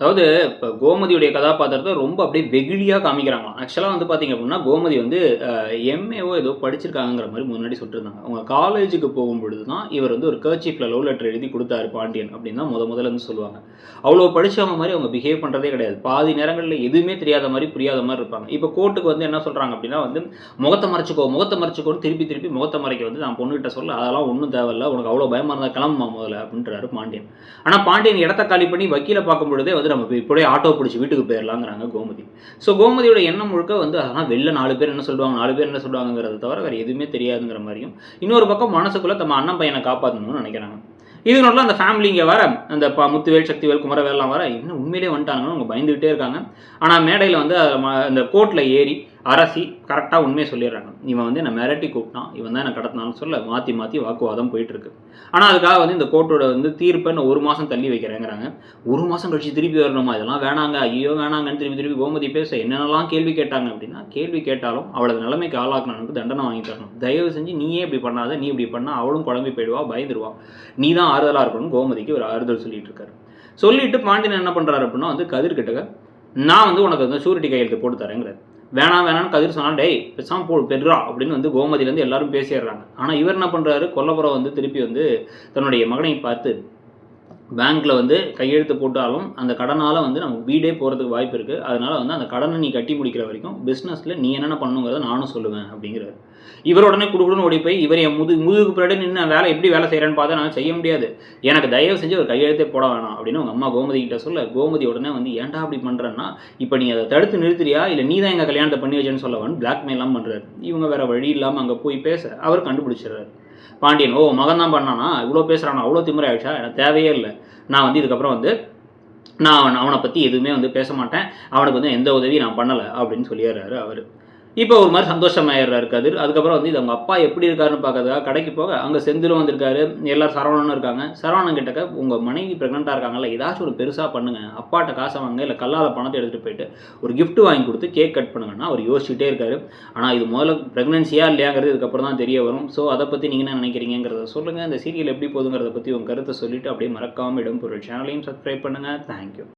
அதாவது இப்போ கோமதியுடைய கதாபாத்திரத்தை ரொம்ப அப்படியே வெகுளியாக காமிக்கிறாங்களாம். ஆக்சுவலாக வந்து பார்த்தீங்க அப்படின்னா கோமதி வந்து எம்ஏஓ ஏதோ படிச்சிருக்காங்கிற மாதிரி முன்னாடி சொல்லியிருந்தாங்க அவங்க காலேஜுக்கு போகும்பொழுது தான் இவர் வந்து ஒரு கர்ச்சீஃபில் லவ் லெட்டர் எழுதி கொடுத்தாரு பாண்டியன் அப்படின்னு தான் முத முதல்ல வந்து சொல்லுவாங்க. அவ்வளோ படித்தவங்க மாதிரி அவங்க பிஹேவ் பண்ணுறதே கிடையாது. பாதி நேரங்களில் எதுவுமே தெரியாத மாதிரி புரியாத மாதிரி இருப்பாங்க. இப்போ கோர்ட்டுக்கு வந்து என்ன சொல்கிறாங்க அப்படின்னா வந்து முகத்தை மறைச்சிக்கோ முகத்தை மறைச்சிக்கோன்னு திருப்பி திருப்பி முகத்தை மறைக்க வந்து நான் பொண்ணுகிட்ட சொல்ல அதெல்லாம் ஒன்றும் தேவையில்ல. உனக்கு அவ்வளோ பயமாக இருந்தால் கிளம்புமா முதல்ல? அப்படின்றாரு பாண்டியன். ஆனால் பாண்டியன் இடத்த காலி பண்ணி வக்கீலை பார்க்கும் பொழுதே வந்து நம்ம இப்படியே ஆட்டோ பிடிச்சி வீட்டுக்கு போயிடலாங்கிறாங்க கோமதி. ஸோ கோமதியோட எண்ணம் முழுக்க வந்து அதனால் வெளில நாலு பேர் என்ன சொல்லுவாங்க நாலு பேர் என்ன சொல்லுவாங்கிறத தவிர வேறு எதுவுமே தெரியாதுங்கிற மாதிரியும் இன்னொரு பக்கம் மனசுக்குள்ளே நம்ம அண்ணன் பையனை காப்பாற்றணும்னு நினைக்கிறாங்க. இது நடுவில் அந்த ஃபேமிலி இங்கே வர அந்த ப முத்துவேல் சக்திவேல் குமரவேல்லாம் வர இன்னும் உண்மையிலே வந்துட்டாங்கன்னு அவங்க பயந்துகிட்டே இருக்காங்க. ஆனால் மேடையில் வந்து அந்த கோர்ட்டில் ஏறி அரசி கரெக்டாக உண்மையை சொல்லிடுறாங்க. இவன் வந்து என்னை மிரட்டி கூப்பிட்டான். இவன் தான் என்னை கடத்தினான்னு சொல்ல மாற்றி மாற்றி வாக்குவாதம் போயிட்டுருக்கு. ஆனால் அதுக்காக வந்து இந்த கோர்ட்டோட வந்து தீர்ப்பை இன்னும் ஒரு மாதம் தள்ளி வைக்கிறேங்கிறாங்க. ஒரு மாதம் கழிச்சு திருப்பி வரணுமா? இதெல்லாம் வேணாங்க. ஐயோ வேணாங்கன்னு திருப்பி திருப்பி கோமதி பேச என்னென்னலாம் கேள்வி கேட்டாங்க அப்படின்னா கேள்வி கேட்டாலும் அவளது நிலைமைக்கு ஆளாக்குனவனுக்கு தண்டனை வாங்கி தரணும். தயவு செஞ்சு நீயே இப்படி பண்ணாத நீ இப்படி பண்ணால் அவளும் குழம்பி போயிடுவா பயந்துருவா. நீ தான் ஆறுதலாக இருக்கணும் கோமதிக்கு ஒரு ஆறுதல் சொல்லிட்டு இருக்காரு சொல்லிட்டு பாண்டியன் என்ன பண்ணுறாரு அப்படின்னா வந்து கதிர்கிட்டக்க நான் வந்து உனக்கு வந்து சூரிட்டி கையெழுத்து போட்டு தரேங்கிறார். வேணாம் வேணாம்னு கதிர் சொன்னால் டேய் பெசாம் போ பெட்ரா அப்படின்னு வந்து கோமதியிலேருந்து எல்லாரும் பேசிடுறாங்க. ஆனால் இவர் என்ன பண்ணுறாரு கொல்லப்புறம் வந்து திருப்பி வந்து தன்னுடைய மகனை பார்த்து பேங்க்கில் வந்து கையெழுத்து போட்டாலும் அந்த கடனால் வந்து நம்ம வீடே போகிறதுக்கு வாய்ப்பு இருக்குது அதனால் வந்து அந்த கடனை நீ கட்டி முடிக்கிற வரைக்கும் பிஸ்னஸில் நீ என்னென்ன பண்ணுங்கிறத நானும் சொல்லுவேன் அப்படிங்கிறாரு. இவர் உடனே குடுக்குடுன்னு ஓடி போய் இவர் என் முது முதுகுக்கு பின்னாடி நின்று வேலை எப்படி வேலை செய்கிறேன்னு பார்த்தா நான் செய்ய முடியாது. எனக்கு தயவு செஞ்சு ஒரு கையெழுத்தே போட வேணாம் அப்படின்னு அவங்க அம்மா கோமதி கிட்ட சொல்ல கோமதி உடனே வந்து ஏன்டா அப்படி பண்ணுறேன்னா இப்போ நீ அதை தடுத்து நிறுத்துறியா? இல்லை நீ தான் எங்கள் கல்யாணத்தை பண்ணி வச்சேன்னு சொல்லவன் பிளாக்மெயிலாம் பண்ணுறாரு இவங்க வேறு வழி இல்லாமல் அங்கே போய் பேச அவர் கண்டுபிடிச்சிடுறாரு. பாண்டியன் ஓ மகன் தான் பண்ணானா? இவ்வளோ பேசுகிறானா அவ்வளோ திமிராயிடுச்சா எனக்கு தேவையே இல்லை. நான் வந்து இதுக்கப்புறம் வந்து நான் அவன் அவனை பற்றி எதுவுமே வந்து பேச மாட்டேன். அவனுக்கு வந்து எந்த உதவியும் நான் பண்ணலை அப்படின்னு சொல்லிடுறாரு அவர். இப்போ ஒரு மாதிரி சந்தோஷமாயிடுறாரு கதிர். அதுக்கப்புறம் வந்து இது அவங்க அப்பா எப்படி இருக்காருன்னு பார்க்கறதுக்காக கடைக்கு போக அங்கே செந்திலும் வந்திருக்காரு. எல்லாரும் சரவணனும் இருக்காங்க. சரவணன் கிட்டக்க உங்கள் மனைவி ப்ரெக்னெண்ட்டாக இருக்காங்கல்ல ஏதாச்சும் ஒரு பெருசாக பண்ணுங்க. அப்பாட்ட காசை வாங்க இல்லை கல்லால் பணத்தை எடுத்துகிட்டு போயிட்டு ஒரு கிஃப்ட் வாங்கி கொடுத்து கேக் கட் பண்ணுங்கன்னா அவர் யோசிச்சுட்டே இருக்காரு. ஆனால் இது முதல்ல ப்ரெக்னன்சியா இல்லையாங்கிறது இதுக்கப்புறம் தான் தெரிய வரும். ஸோ அதை பற்றி நீங்கள் என்ன நினைக்கிறீங்கிறத சொல்லுங்கள் இந்த சீரியல் எப்படி போதுங்கிறத பற்றி உங்கள் கருத்தை சொல்லிட்டு அப்படியே மறக்காமல் இடம் பொருள் சேனலையும் சப்ஸ்கிரைப் பண்ணுங்கள் தேங்க்யூ